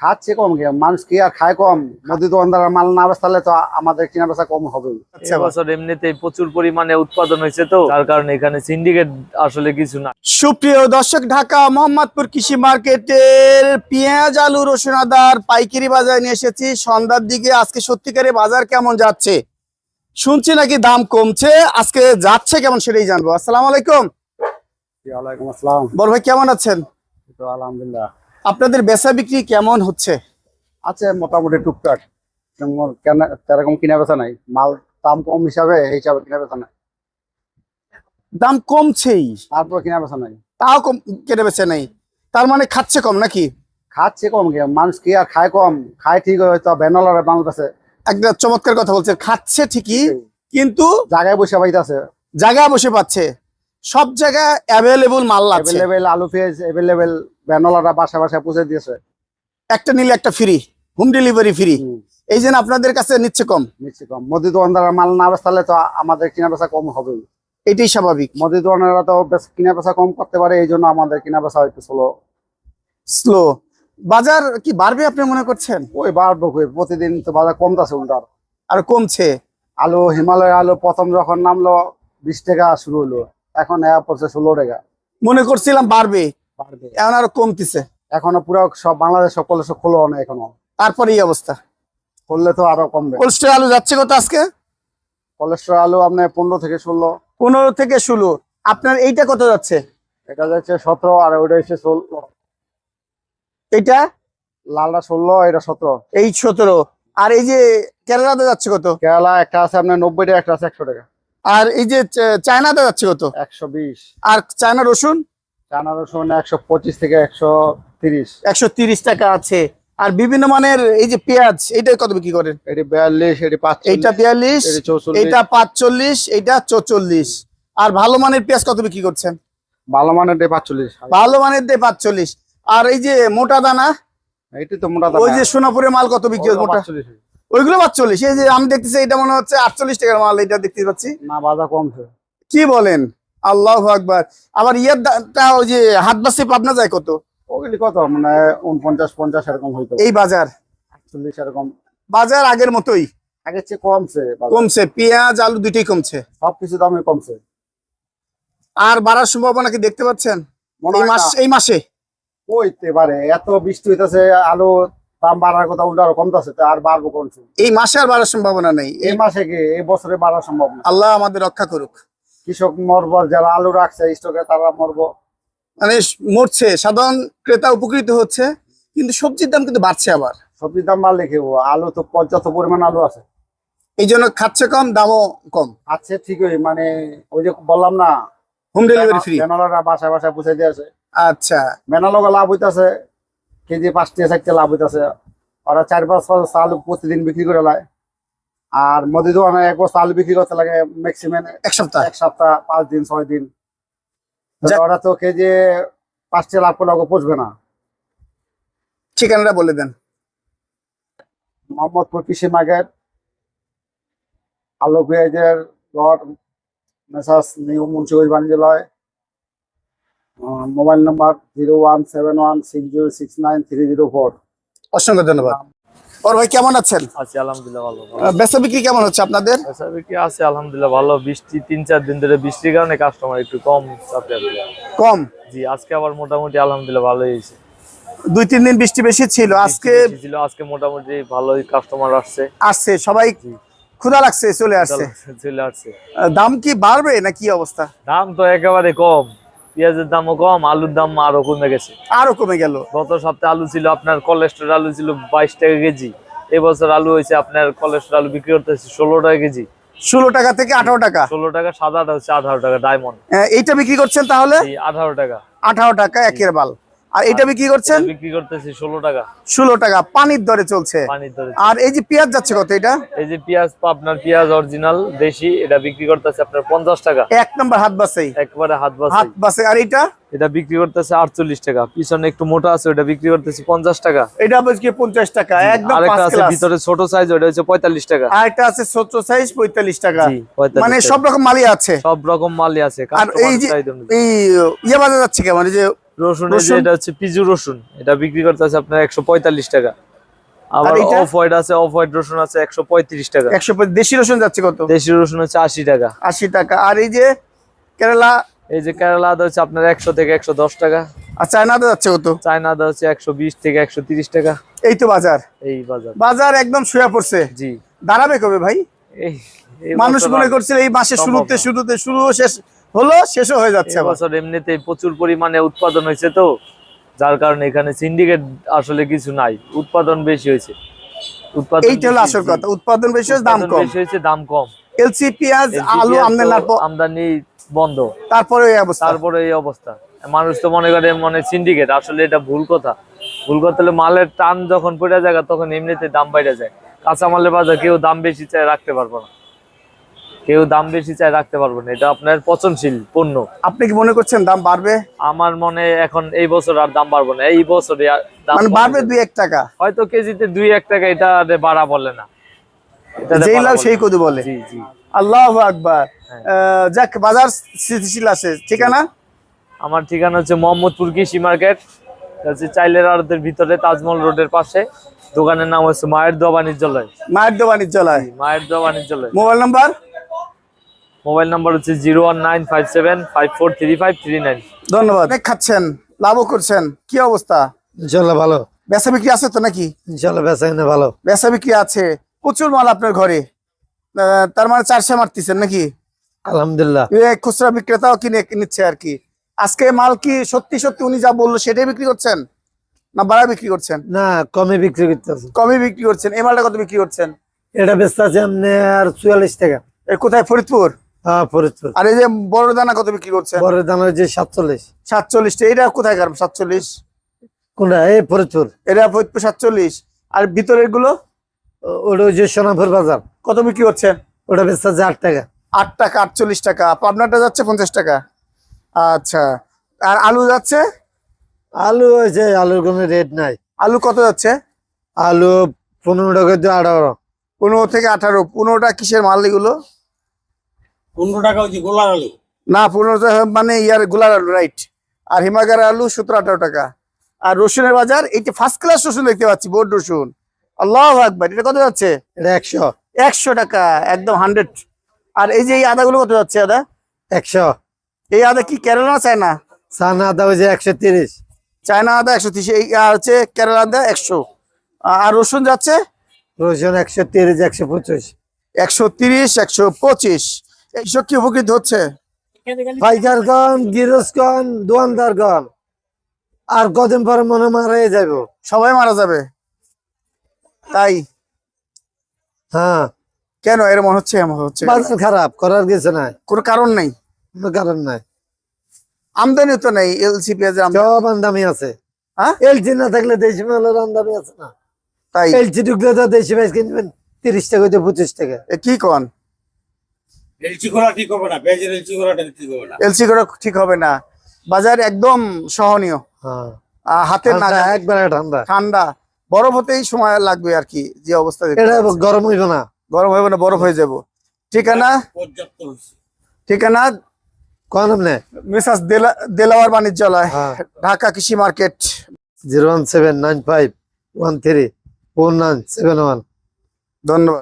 খাচ্ছে কম কি মানুষ কি আর খায় কম। মোদি দোকানদার মাল না বেচালে তো আমাদের কিনা বেচা কম হবে। বছর এমনিতেই প্রচুর পরিমাণে উৎপাদন হয়েছে তো যার কারণে এখানে সিন্ডিকেট আসলে কিছু না। সুপ্রিয় দর্শক ঢাকা মোহাম্মদপুর কৃষি মার্কেটের পেঁয়াজ আলু রসুন আদার পাইকারি বাজারে নিয়ে এসেছি। সন্ধ্যার দিকে আজকে সত্যিকারে বাজার কেমন যাচ্ছে? শুনছি নাকি দাম কমছে? আজকে যাচ্ছে কেমন সেটাই জানব। আসসালামু আলাইকুম। আসসালাম। বড় ভাই কেমন আছেন? তো আলহামদুলিল্লাহ। আপনাদের বেচা বিক্রি কেমন হচ্ছে? আছে মোটামুটি টুকটাক। সেরকম কিনা বেচা নাই। মাল দাম কম হিসাবে এই হিসাবে কিনা বেচা নাই। দাম কমছেই। তারপর কিনা বেচা নাই। তাও কম কেটে বেচে নেই। তার মানে খাচ্ছে কম নাকি? খাচ্ছে কম কি মানুষ কি আর খায় কম? খায় ঠিক হয়তো মাল বেচে একটা চমৎকার কথা বলছে খাচ্ছে ঠিকই কিন্তু জায়গায় বসে পাইতেছে। জায়গায় বসে পাচ্ছে। সব জায়গায় অ্যাভেলেবল মাল আছে। এভেলেবেল আলু পেঁয়াজ এভেলেবেল ভ্যানলাররা বাসা বাসা পৌঁছে দিয়েছে। একটা নিলে একটা ফ্রি হোম ডেলিভারি ফ্রি এই জন্য আপনাদের কাছে নিচ্ছে কম। নিচ্ছে কম। মোদি দোকানদার মাল না বেচালে তো আমাদের কেনা বেচা কম হবে এটাই স্বাভাবিক। মোদি দোকানেরা তো কেনা বেচা কম করতে পারে এই জন্য আমাদের কেনা বেচা হয়তো স্লো স্লো বাজার কি বাড়বে আপনি মনে করছেন? ওই বাড়বো প্রতিদিন তো বাজার কমতেছে উল্টার। আর কমছে। আলু হিমালয় আলু প্রথম যখন নামলো বিশ টাকা শুরু হলো। এখন এয়া পড়ছে ষোলো টাকা। মনে করছিলাম বাড়বে। এখন আরও কমতেছে। এখনও পুরো সব বাংলাদেশ সকলে সব খোলো না এখনও। তারপরে এই অবস্থা। করলে তো আরও কমবে। কোল্ড আলু যাচ্ছে কত আজকে? কোলেস্ট্রল আলু আপনার পনেরো থেকে ষোলো। পনেরো থেকে ষোলো। আপনার এইটা কত যাচ্ছে? এটা যাচ্ছে সতেরো আর ওইটা হচ্ছে ষোলো। এইটা? লালটা ষোলো এটা সতেরো। এই সতেরো। আর এই যে কেরালাতে যাচ্ছে কত? কেরালা একটা আছে আপনার নব্বই টাকা একটা আছে একশো টাকা। আর এই যে চায়নাতে যাচ্ছে কত? একশো বিশ। আর চায়না রসুন? চানা রসুন একশো পঁচিশ থেকে একশো তিরিশ। একশো তিরিশ টাকা আছে। আর বিভিন্ন মানের এই যে পেঁয়াজ এইটা কত বিক্রি করেন? এটি বিয়াল্লিশ এটি পাঁচ এইটা বিয়াল্লিশ এটি পাঁচচল্লিশ এইটা চৌচল্লিশ। আর ভালো মানের পেঁয়াজ কত বিক্রি করছেন? ভালো মানের এটি পাঁচচল্লিশ। ভালো মানের দিয়ে পাঁচচল্লিশ। আর এই যে মোটা দানা এটি তো মোটা ওই যে সোনাপুরের মাল কত বিক্রি হচ্ছে মোটা? ওইগুলো পাঁচচল্লিশ। এই যে আমি দেখতেছি এটা মনে হচ্ছে আটচল্লিশ টাকার মাল এটা দেখতে পাচ্ছি। না বাজার কমছে কি বলেন? আল্লাহ আকবার। আবার ইয়ের দামটা ওই যে হাত বাসে পাবনা যায় কত? ওগুলি কত? মানে উনপঞ্চাশ পঞ্চাশ এরকম হইতো। এই বাজার। চল্লিশ এরকম। বাজার আগের মতোই। আগের চেয়ে কমছে কমছে। পেঁয়াজ আলু দুইটাই কমছে। সবকিছু দামে কমছে। আর বাড়ার সম্ভাবনা কি দেখতে পাচ্ছেন? এই মাস হইতে পারে এত বৃষ্টি হইতেছে আলু দাম বাড়ার কথা উল্টো আরও কমতেছে আর বাড়বো কোনছে এই মাসে আর বাড়ার সম্ভাবনা নেই। এই মাসে কি? এই বছরে বাড়া সম্ভাবনা। আল্লাহ আমাদের রক্ষা করুক। কৃষক মরব যারা আলু রাখছে স্টকে তারা মরবো। মানে মরছে। সাধারণ ক্রেতা উপকৃত হচ্ছে কিন্তু সবজির দাম কিন্তু বাড়ছে আবার। সবজির দাম বাড়লে কি আলু তো পর্যাপ্ত পরিমাণ আলু আছে। এই জন্য খাচ্ছে কম দামও কম। আছে ঠিকই মানে ওই যে বললাম না হোম ডেলিভারি ফ্রি বেনালারা বাসায় বাসায় পৌঁছে দিয়েছে আচ্ছা। বেনালোকে লাভ হইতাছে কেজি পাঁচটি চারটে লাভ হইতাছে। ওরা চার পাঁচ আলু প্রতিদিন বিক্রি করে লায়। আর মোদি দোকানে এক বস্তা আলু বিক্রি করতে লাগে ম্যাক্সিমাম এক সপ্তাহ। এক সপ্তাহ পাঁচ দিন ছয় দিন। ওরা তো কেজি পাঁচটি লাভ করলে ওকে পুষবে না। ঠিকানাটা বলে দেন। মোহাম্মদপুর কৃষি মার্কেট আলু পেঁয়াজের গড় Messrs new Munshiganj বাণিজ্যালয়। Mobile number zero one seven one six zero six nine three zero four. অসংখ্য ধন্যবাদ। ওর ভাই কেমন আছেন? আছে আলহামদুলিল্লাহ ভালো। বেচা বিক্রি কেমন হচ্ছে আপনাদের? বেচা বিক্রি আছে আলহামদুলিল্লাহ ভালো। বৃষ্টি তিন চার দিন ধরে বৃষ্টির কারণে কাস্টমার একটু কম চাপে কম? জি আজকে আবার মোটামুটি আলহামদুলিল্লাহ ভালোই হয়েছে। দুই তিন দিন বৃষ্টি বেশি ছিল আজকে ছিল আজকে মোটামুটি ভালোই কাস্টমার আসছে। আসছে সবাই ক্ষুধা লাগছে চলে আসছে। চলে আসছে দাম কি বাড়বে না কি অবস্থা? দাম তো একেবারে কম। পেঁয়াজের দামও কম আলুর দাম আরও কমে গেছে। আরও কমে গেল। গত সপ্তাহে আলু ছিল আপনার কোলেস্ট্রল আলু ছিল বাইশ টাকা কেজি। এবছর আলু হয়েছে আপনার কোলেস্ট্রল আলু বিক্রি করতে করতেছে ষোলো টাকা কেজি। ষোলো টাকা থেকে আঠারো টাকা। ষোলো টাকা সাদা হচ্ছে আঠারো টাকা ডায়মন্ড আহ, এইটা বিক্রি করছেন তাহলে? আঠারো টাকা। আঠারো টাকা একের বাল। আর এটা বিক্রি করছেন? বিক্রি করতেছি ষোলো টাকা। ষোলো টাকা পানির দরে চলছে। পানির দরে আর এই যে পেঁয়াজ যাচ্ছে কত এটা? এই যে পেঁয়াজ আপনার পেঁয়াজ অরিজিনাল দেশি এটা বিক্রি করতেছে আপনার পঞ্চাশ টাকা। এক নম্বর হাত বাসাই একবারে হাত হাত বাসাই বাসে আর এটা? এটা বিক্রি করতেছে আটচল্লিশ টাকা। পিছনে একটু মোটা আছে ওটা বিক্রি করতেছে পঞ্চাশ টাকা। এটা আজকে পঞ্চাশ টাকা একদম আরেকটা আছে ভিতরে ছোট সাইজ ওটা হচ্ছে পঁয়তাল্লিশ টাকা। আর একটা আছে ছোট সাইজ পঁয়তাল্লিশ টাকা। মানে সব রকম মালই আছে। সব রকম মালই আছে আর এই যে। এই ইয়ে বাজার যাচ্ছে কেমন? এই যে রসুন? এটা হচ্ছে পিজু রসুন। এটা বিক্রি করতে আছে আপনার একশো পঁয়তাল্লিশ টাকা। আবার অফ হোয়াইট আছে অফ হোয়াইট রসুন আছে একশো পঁয়ত্রিশ টাকা। একশো পঁচিশ- দেশি রসুন যাচ্ছে কত? দেশি রসুন হচ্ছে আশি টাকা। আশি টাকা। আর এই যে কেরালা? এই যে কেরালা আদা হচ্ছে আপনার একশো থেকে একশো দশ টাকা। আর চায়না আদা যাচ্ছে কত? চায়না আদা হচ্ছে একশো বিশ থেকে একশো তিরিশ টাকা। এই তো বাজার। এই বাজার। বাজার একদম শুয়ে পড়ছে। জি। দাঁড়াবে কবে ভাই? এই মানুষ মনে করছিল এই মাসের সম্ভব শুরুতে শুরুতে শুরু শেষ হলো শেষও হয়ে যাচ্ছে বছর এমনিতেই প্রচুর পরিমাণে উৎপাদন হয়েছে তো যার কারণে এখানে সিন্ডিকেট আসলে কিছু নাই উৎপাদন বেশি হয়েছে। উৎপাদন এইটা হলো আসল কথা উৎপাদন বেশি হয়েছে, দাম কম। বেশি হয়েছে দাম কম। এলসি পেঁয়াজ আলু আমদানি বন্ধ। তারপরে এই অবস্থা। তারপরে এই অবস্থা। মানুষ তো মনে করে মনে সিন্ডিকেট আসলে এটা ভুল কথা। ভুল কথা হলে মালের টান যখন পড়ে যায় তখন এমনিতে দাম বাইরে যায়। কাঁচা মালের বাজার কেউ দাম বেশি চায় রাখতে পারব না। কেউ দাম বেশি চায় রাখতে পারব না। এটা আপনার পচনশীল পণ্য। আপনি কি মনে করছেন দাম বাড়বে? আমার মনে এখন এই বছর আর দাম বাড়বো না। এই বছরে মানে বাড়বে। দুই এক টাকা। হয়তো কেজিতে দুই এক টাকা এটা বাড়া বলে না। যেই লাভ সেই কদু বলে। জি জি। আল্লাহ আকবার। হ্যাঁ। যাক বাজার স্থিতিশীল আছে। ঠিকানা? আমার ঠিকানা হচ্ছে মোহাম্মদপুর কৃষি মার্কেট। চাইলের আড়তের ভিতরে তাজমহল রোডের পাশে। দোকানের নাম হচ্ছে মায়ের দোয়া বাণিজ্যালয়। মায়ের দো বাণিজ্যালয়। মায়ের দোয়া বাণিজ্যালয়। Mobile number? মোবাইল নাম্বার হচ্ছে zero one nine five seven five four three five three nine. ধন্যবাদ। খাচ্ছেন লাভও করছেন। কি অবস্থা? ইনশাল্লাহ ভালো। বেচা বিক্রি আছে তো নাকি? ইনশাল্লাহ বেচা কিনা ভালো। বেচা বিক্রি আছে প্রচুর মাল আপনার ঘরে। তার মানে চারশো মারতেছেন নাকি? আলহামদুলিল্লাহ। খুচরা বিক্রেতাও কিনে নিচ্ছে আর কি। আজকে মাল কি সত্যি সত্যি উনি যা বলল সেটাই বিক্রি করছেন? না বাড়া বিক্রি করছেন? না কমে বিক্রি করতেছে। কমই বিক্রি করছেন এই মালটা কত বিক্রি করছেন? এটা বেচতে আছে আর চুয়াল্লিশ টাকা। এ কোথায়? ফরিদপুর? ফরিদপুর। আর এই যে বড় দানা কত বিক্রি করছেন? বড় দাম হচ্ছে সাতচল্লিশ। সাতচল্লিশটা। এটা কোথায় কার? সাতচল্লিশ? কোনটা? এই ফরিদপুর। এটা ফরিদপুর সাতচল্লিশ। আর ভিতরেরগুলো? ও- ওটা হচ্ছে সোনাপুর বাজার। কত বিক্রি করছেন? ওটা বেচতে আট টাকা। আট টাকা আটচল্লিশ টাকা। পাবনাটা যাচ্ছে পঞ্চাশ টাকা। আচ্ছা। আর আলু যাচ্ছে? আলু হয়েছে আলুর কোনো রেট নাই। আলু কত যাচ্ছে? আলু পনেরো টাকা দিয়ে আঠারো। পনেরো থেকে আঠারো। পনেরোটা কিসের মাল এগুলো? পনেরো টাকা হচ্ছে গোলার আলু। না পনেরোটা মানে ইয়ারগুলার আলু রাইট আর হিমাগার আলু সতেরো আঠারো টাকা। আর রসুনের বাজার এইটা ফার্স্ট ক্লাস রসুন দেখতে পাচ্ছি বোর্ড রসুন। আল্লাহ আকবার এটা কত যাচ্ছে? এটা একশো। একশো টাকা একদম হান্ড্রেড আর এই যে এই আদাগুলো কত যাচ্ছে আদা? একশো। এই আদা কি কেরালা না চায়না? সানা আদা হয়েছে একশো তিরিশ। চায়না আদা একশো তিরিশ এই আর হচ্ছে কেরালা আদা একশো। আর রসুন যাচ্ছে? রসুন একশো তিরিশ একশো পঁচিশ। একশো তিরিশ একশো পঁচিশ। এইসব কি উপকৃত হচ্ছে? পাইকারগণ গিরসগণ দোয়ানদারগণ আর কদিন পরে মনে মারা যাব সবাই মারা যাবে। তাই? হ্যাঁ। কেন? হচ্ছে এমন হচ্ছে। বাজার খারাপ করার কিছু নাই। কোনো কারণ নেই? কোনো কারণ নাই। আমদানি তো নেই এলসি পেঁয়াজের আমদানি সব আমদামি আছে। হ্যাঁ? এলচি না থাকলে দেশি মালের আমদামি আছে না। তাই? এলচি ঢুকলে তো দেশি মাছ কিনবেন তিরিশ টাকা হইতে পঁচিশ টাকা। এ কি কন? এলচি করা ঠিক হবে না পেঁয়াজের এলচি করাটা ঠিক হবে না। এলসি করে ঠিক হবে না। বাজার একদম সহনীয়। হ্যাঁ। আহ, হাতের না ঠান্ডা, একবারে ঠান্ডা। ঠান্ডা। বরফ হতেই সময় লাগবে আর কি যে অবস্থা এটা গরম হইব না। গরম হবে না বরফ হয়ে যাব। ঠিকানা? পর্যাপ্ত ঠিকানা? কোন মিসাস দেলা- দেলাওয়ার বাণিজ্যালয় হ্যাঁ। ঢাকা কৃষি market. Zero one seven nine five one three four nine seven one. ধন্যবাদ।